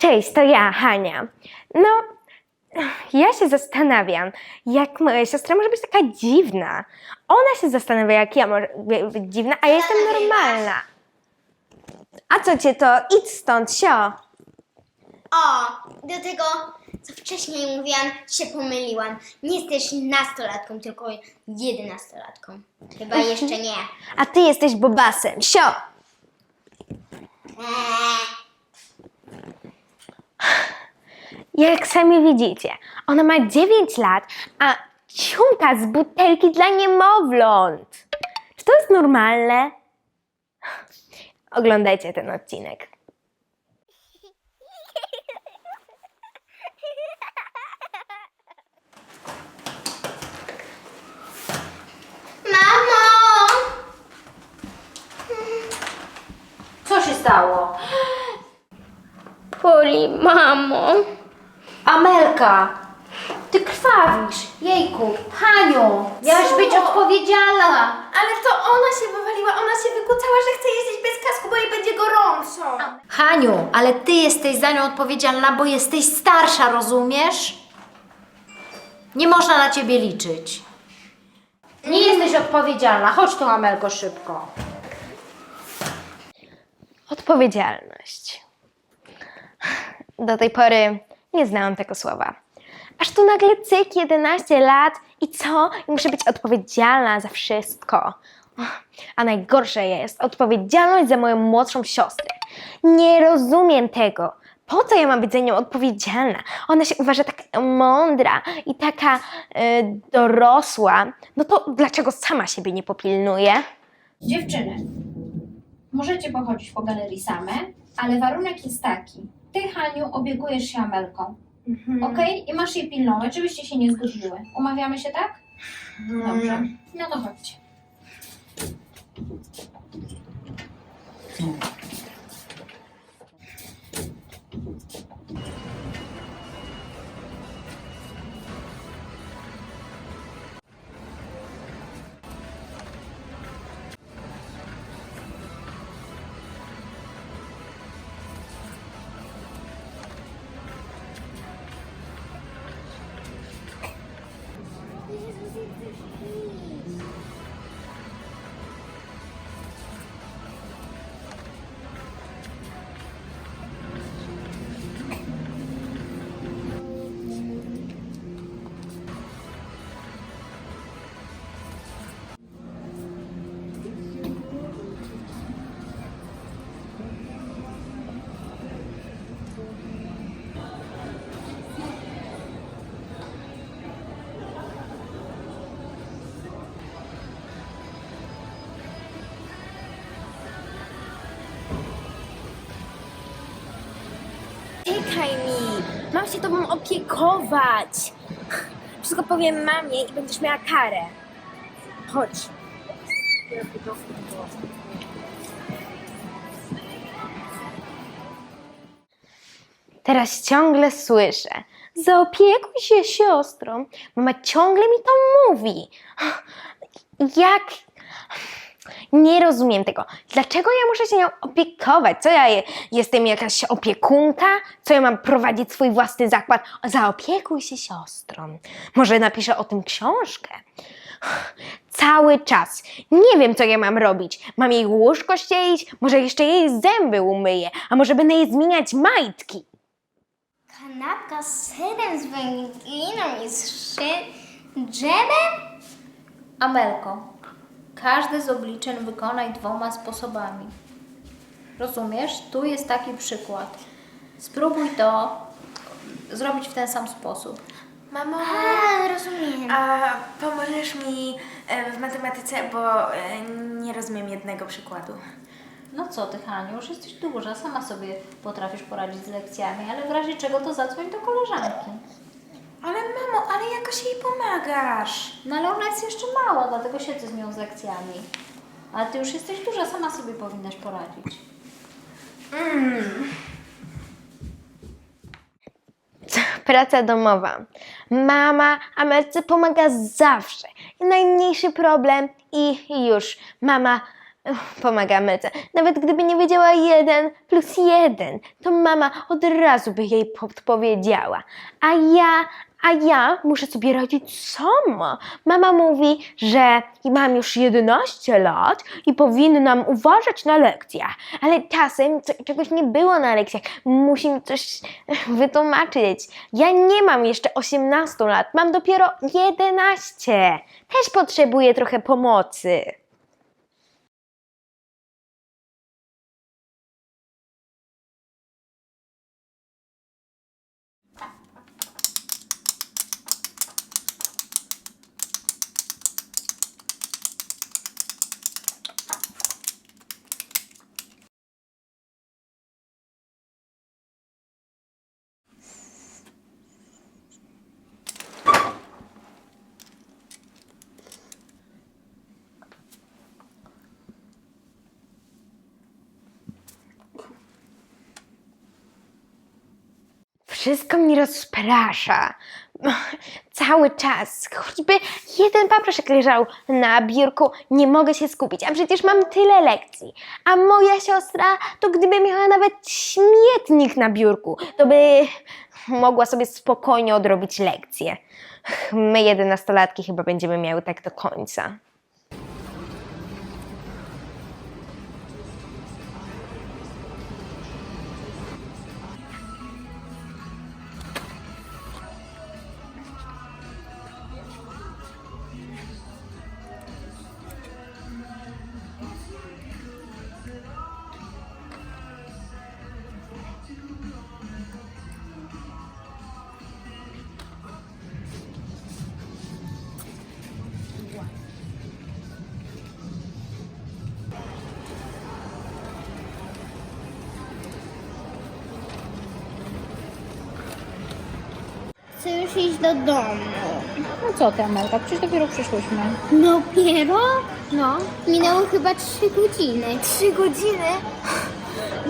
Cześć, to ja, Hania. No, ja się zastanawiam, jak moja siostra może być taka dziwna. Ona się zastanawia, jak ja może być dziwna, a ja jestem normalna. A co cię to? Idź stąd, sio. O, do tego, co wcześniej mówiłam, się pomyliłam. Nie jesteś nastolatką, tylko jedenastolatką. Chyba jeszcze nie. A ty jesteś bobasem, sio. Eee, Jak sami widzicie, ona ma 9 lat, a ciumka z butelki dla niemowląt. Czy to jest normalne? Oglądajcie ten odcinek. Mamo! Co się stało? Poli, mamo. Amelka, ty krwawisz. Jejku, Haniu, miałaś być odpowiedzialna. Ale to ona się wywaliła, ona się wykucała, że chce jeździć bez kasku, bo jej będzie gorąco. Haniu, ale ty jesteś za nią odpowiedzialna, bo jesteś starsza, rozumiesz? Nie można na ciebie liczyć. Nie jesteś odpowiedzialna. Chodź tu, Amelko, szybko. Odpowiedzialność. Do tej pory nie znałam tego słowa. Aż tu nagle cyk 11 lat i co? Muszę być odpowiedzialna za wszystko. A najgorsze jest odpowiedzialność za moją młodszą siostrę. Nie rozumiem tego. Po co ja mam być za nią odpowiedzialna? Ona się uważa taka mądra i taka y, dorosła. No to dlaczego sama siebie nie popilnuje? Dziewczyny, możecie pochodzić po galerii same, ale warunek jest taki. Ty, Haniu, opiekujesz się Amelką, okej? I masz jej pilnować, żebyście się nie zgodziły. Umawiamy się tak? Dobrze. No to chodźcie. Czekaj mi! Mam się tobą opiekować! Wszystko powiem mamie i będziesz miała karę. Chodź. Teraz ciągle słyszę. Zaopiekuj się siostrą. Mama ciągle mi to mówi. Jak? Nie rozumiem tego. Dlaczego ja muszę się nią opiekować? Co ja je, jestem jakaś opiekunka? Co ja mam prowadzić swój własny zakład? Zaopiekuj się siostrą. Może napiszę o tym książkę. Cały czas. Nie wiem, co ja mam robić. Mam jej łóżko ścielić? Może jeszcze jej zęby umyję? A może będę jej zmieniać majtki? Kanapka z serem, z wędliną i z szy... Amelko, każde z obliczeń wykonaj dwoma sposobami. Rozumiesz? Tu jest taki przykład. Spróbuj to zrobić w ten sam sposób. Mamo, A, rozumiem. a pomożesz mi e, w matematyce, bo e, nie rozumiem jednego przykładu. No co ty, Haniu, już jesteś duża, sama sobie potrafisz poradzić z lekcjami, ale w razie czego to zadzwoń do koleżanki. Ale mamo, ale jakoś jej pomagasz. No ale ona jest jeszcze mała, dlatego siedzę z nią z lekcjami. Ale ty już jesteś duża, sama sobie powinnaś poradzić. Praca domowa. Mama Amelce pomaga zawsze. Najmniejszy problem i już. Mama Pomaga Amelce. Nawet gdyby nie wiedziała jeden plus jeden, to mama od razu by jej podpowiedziała. A ja, a ja muszę sobie radzić sama. Mama mówi, że mam już 11 lat i powinnam uważać na lekcjach. Ale czasem czegoś nie było na lekcjach. Musi mi coś wytłumaczyć. Ja nie mam jeszcze 18 lat, mam dopiero 11. Też potrzebuję trochę pomocy. Wszystko mi rozprasza. Cały czas. Choćby jeden papierek leżał na biurku, nie mogę się skupić, a przecież mam tyle lekcji. A moja siostra, to gdyby miała nawet śmietnik na biurku, to by mogła sobie spokojnie odrobić lekcje. My, jedenastolatki, chyba będziemy miały tak do końca. Do domu. No co ty, Amelka, przecież dopiero przyszłyśmy. Dopiero? No. Minęło chyba trzy godziny. Trzy godziny?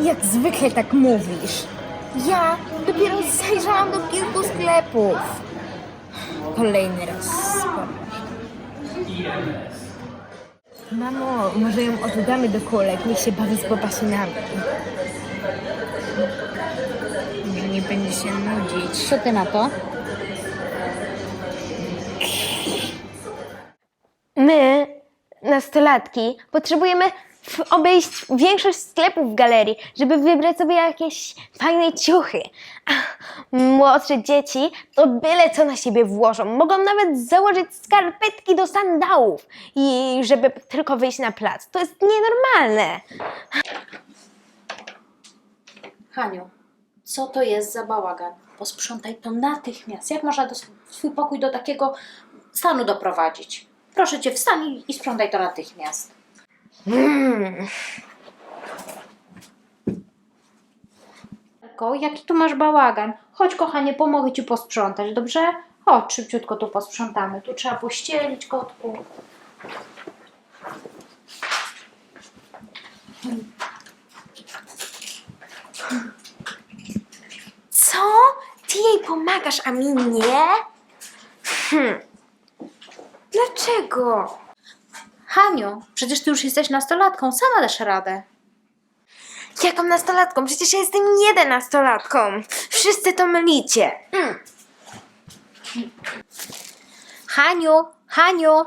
Jak zwykle tak mówisz. Ja dopiero zajrzałam do kilku sklepów. Kolejny raz Mamo, może ją oddamy do kulek, niech się bawi z popasinami. Może nie będzie się nudzić. Co ty na to? My, nastolatki, potrzebujemy obejść większość sklepów w galerii, żeby wybrać sobie jakieś fajne ciuchy. A młodsze dzieci to byle co na siebie włożą. Mogą nawet założyć skarpetki do sandałów, i żeby tylko wyjść na plac. To jest nienormalne. Haniu, co to jest za bałagan? Posprzątaj to natychmiast. Jak można swój pokój do takiego stanu doprowadzić? Proszę cię, wstań i- sprzątaj to natychmiast. Mm. Ko, jaki tu masz bałagan? Chodź, kochanie, pomogę ci posprzątać, dobrze? Chodź, szybciutko tu posprzątamy. Tu trzeba pościelić, kotku. Co? Ty jej pomagasz, a mi nie? Hm. Dlaczego? Haniu, przecież ty już jesteś nastolatką, sama dasz radę. Jaką nastolatką? Przecież ja jestem jedenastolatką. Wszyscy to mylicie. Mm. Haniu, Haniu!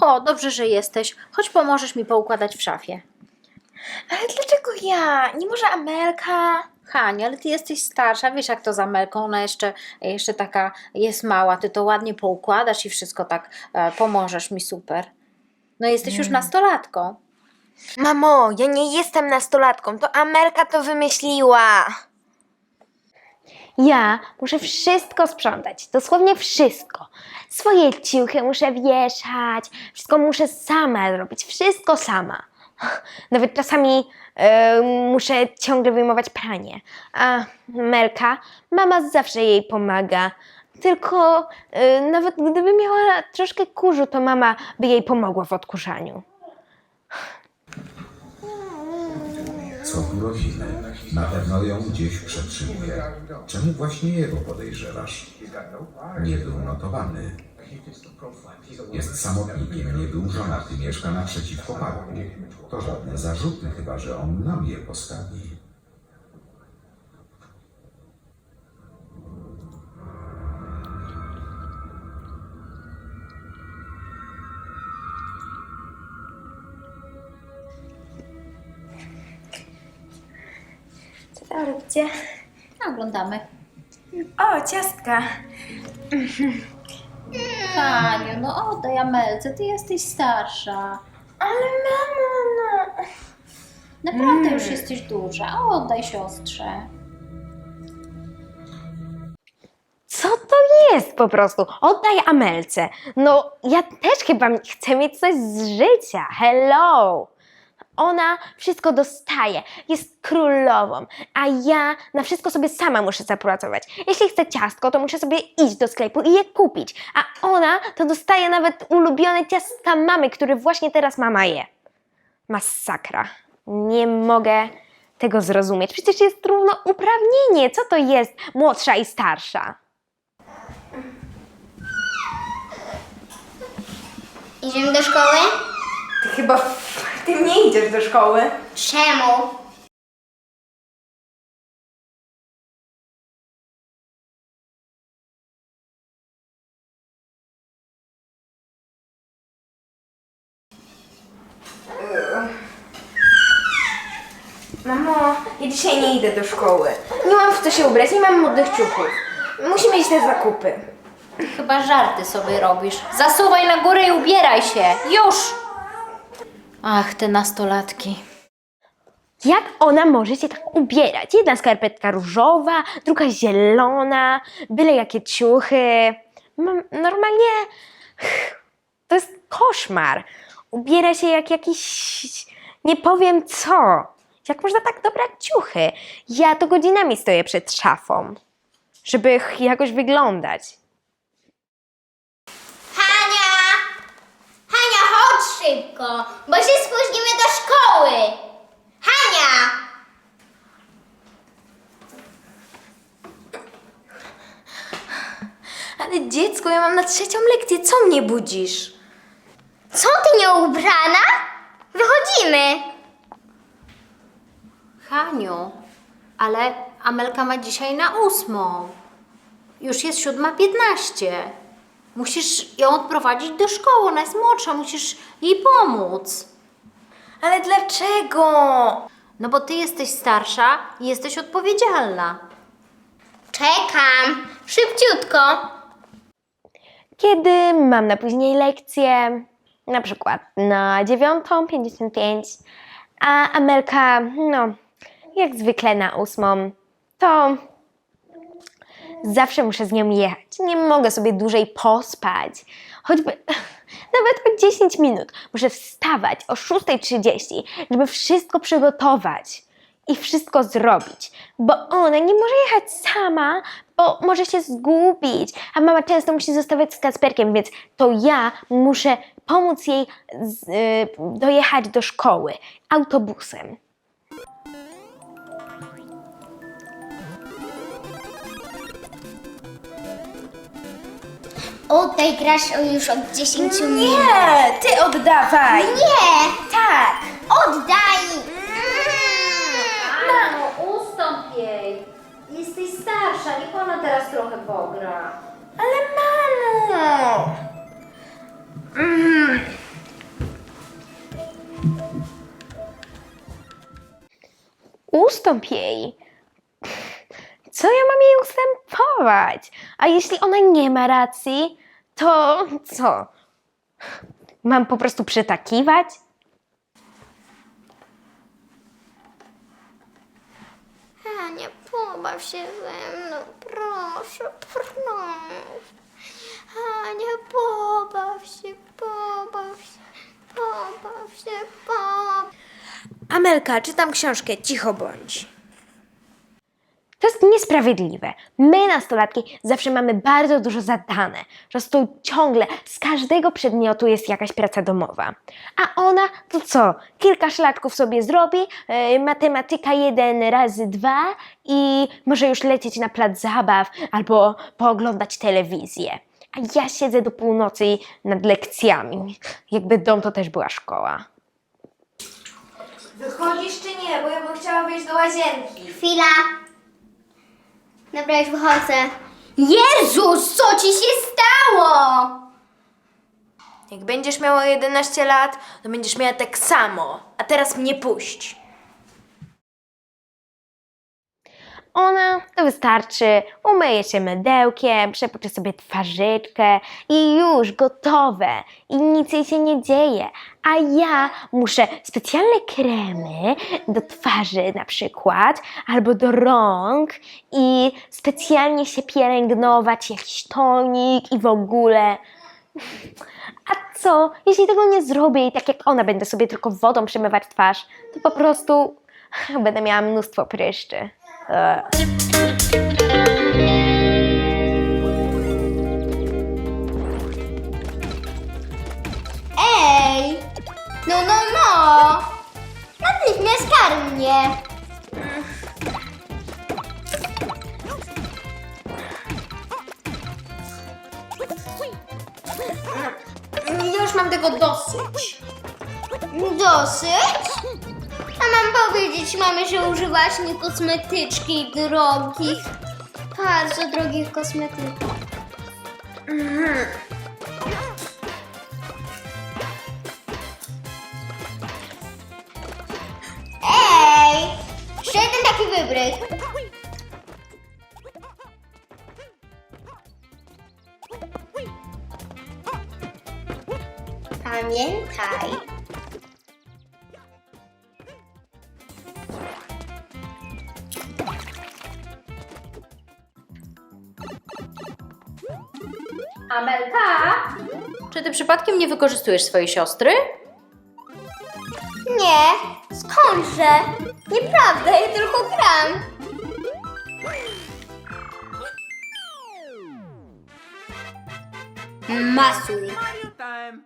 O, dobrze, że jesteś. Chodź, pomożesz mi poukładać w szafie. Ale dlaczego ja? Nie może Amelka? Hania, ale ty jesteś starsza, wiesz jak to za Melką, ona jeszcze, jeszcze taka jest mała, ty to ładnie poukładasz i wszystko tak e, pomożesz mi super. No jesteś już nastolatką. Mamo, ja nie jestem nastolatką. To Amelka to wymyśliła. Ja muszę wszystko sprzątać, dosłownie wszystko. Swoje ciuchy muszę wieszać, wszystko muszę sama robić, wszystko sama. Nawet czasami e, muszę ciągle wyjmować pranie. A Melka, mama zawsze jej pomaga. Tylko e, nawet gdyby miała troszkę kurzu, to mama by jej pomogła w odkurzaniu. Co grozimy? Na pewno ją gdzieś przetrzymuje. Czemu właśnie jego podejrzewasz? Nie był notowany. Jest samotnikiem, nie był żonaty, mieszka naprzeciwko parku. To żadne zarzuty, chyba że on nam je postawi. Co tam robicie? Oglądamy. O, ciastka. Haniu, no oddaj Amelce, ty jesteś starsza. Ale mamo, no. Naprawdę już jesteś duża, oddaj siostrze. Co to jest po prostu? Oddaj Amelce. No, ja też chyba chcę mieć coś z życia. Hello! Ona wszystko dostaje, jest królową, a ja na wszystko sobie sama muszę zapracować. Jeśli chcę ciastko, to muszę sobie iść do sklepu i je kupić, a ona to dostaje nawet ulubione ciastka mamy, który właśnie teraz mama je. Masakra. Nie mogę tego zrozumieć. Przecież jest równouprawnienie. Co to jest młodsza i starsza? Idziemy do szkoły? Ty chyba ty nie idziesz do szkoły. Czemu? Mamo, ja dzisiaj nie idę do szkoły. Nie mam w co się ubrać, nie mam modnych ciuchów. Musimy iść na zakupy. Chyba żarty sobie robisz. Zasuwaj na górę i ubieraj się. Już! Ach, te nastolatki. Jak ona może się tak ubierać? Jedna skarpetka różowa, druga zielona, byle jakie ciuchy. Normalnie to jest koszmar. Ubiera się jak jakiś, nie powiem co. Jak można tak dobrać ciuchy? Ja to godzinami stoję przed szafą, żeby jakoś wyglądać. Hania! Hania, chodź szybko, bo się spóźnimy do szkoły! Hania! Ale dziecko, ja mam na trzecią lekcję, co mnie budzisz? Co ty nie ubrana? Wychodzimy! Haniu, ale Amelka ma dzisiaj na ósmą. Już jest siódma piętnaście. Musisz ją odprowadzić do szkoły, ona jest młodsza, musisz jej pomóc. Ale dlaczego? No bo ty jesteś starsza i jesteś odpowiedzialna. Czekam! Szybciutko! Kiedy mam na później lekcję, na przykład na 9.55, a Amelka, no, jak zwykle na ósmą, to zawsze muszę z nią jechać. Nie mogę sobie dłużej pospać. Choćby nawet o 10 minut. Muszę wstawać o 6.30, żeby wszystko przygotować i wszystko zrobić, bo ona nie może jechać sama, bo może się zgubić, a mama często musi zostawiać z Kasperkiem, więc to ja muszę pomóc jej z, y, dojechać do szkoły autobusem. Oddaj grasz już od 10 minut. Nie, ty oddawaj. Nie! Tak. Oddaj! Mamo, ustąp jej. Jesteś starsza, niech ona teraz trochę pogra. Ale mamo. Ustąp jej. Co ja mam jej ustępować? A jeśli ona nie ma racji, to co? Mam po prostu przytakiwać? Hania, pobaw się ze mną, proszę, proszę. Hania, pobaw się, pobaw się, pobaw się, pobaw Amelka, czytam książkę, cicho bądź. To jest niesprawiedliwe. My, nastolatki, zawsze mamy bardzo dużo zadane. Po prostu ciągle z każdego przedmiotu jest jakaś praca domowa. A ona to co? Kilka szlaczków sobie zrobi, yy, matematyka jeden razy dwa i może już lecieć na plac zabaw albo pooglądać telewizję. a ja siedzę do północy nad lekcjami. Jakby dom to też była szkoła. Wychodzisz czy nie? Bo ja bym chciała wyjść do łazienki. Chwila. Dobra, już wychodzę. Jezus, co ci się stało? Jak będziesz miała 11 lat, to będziesz miała tak samo. A teraz mnie puść. Ona to wystarczy, umyje się mydełkiem, przepuczy sobie twarzyczkę i już gotowe. I nic jej się nie dzieje. A ja muszę specjalne kremy do twarzy na przykład, albo do rąk i specjalnie się pielęgnować, jakiś tonik i w ogóle. A co, jeśli tego nie zrobię i tak jak ona będę sobie tylko wodą przemywać twarz, to po prostu będę miała mnóstwo pryszczy. Ej! No, no, no! Natychmiast karm mnie! Już mam tego dosyć. Dosyć? A mam powiedzieć mamie, że używasz nie kosmetyczki drogich, bardzo drogich kosmetyków. Ej! Jeszcze jeden taki wybryk. Pamiętaj. Przypadkiem nie wykorzystujesz swojej siostry? Nie, skądże? Nieprawda, ja tylko gram. Masuj. time.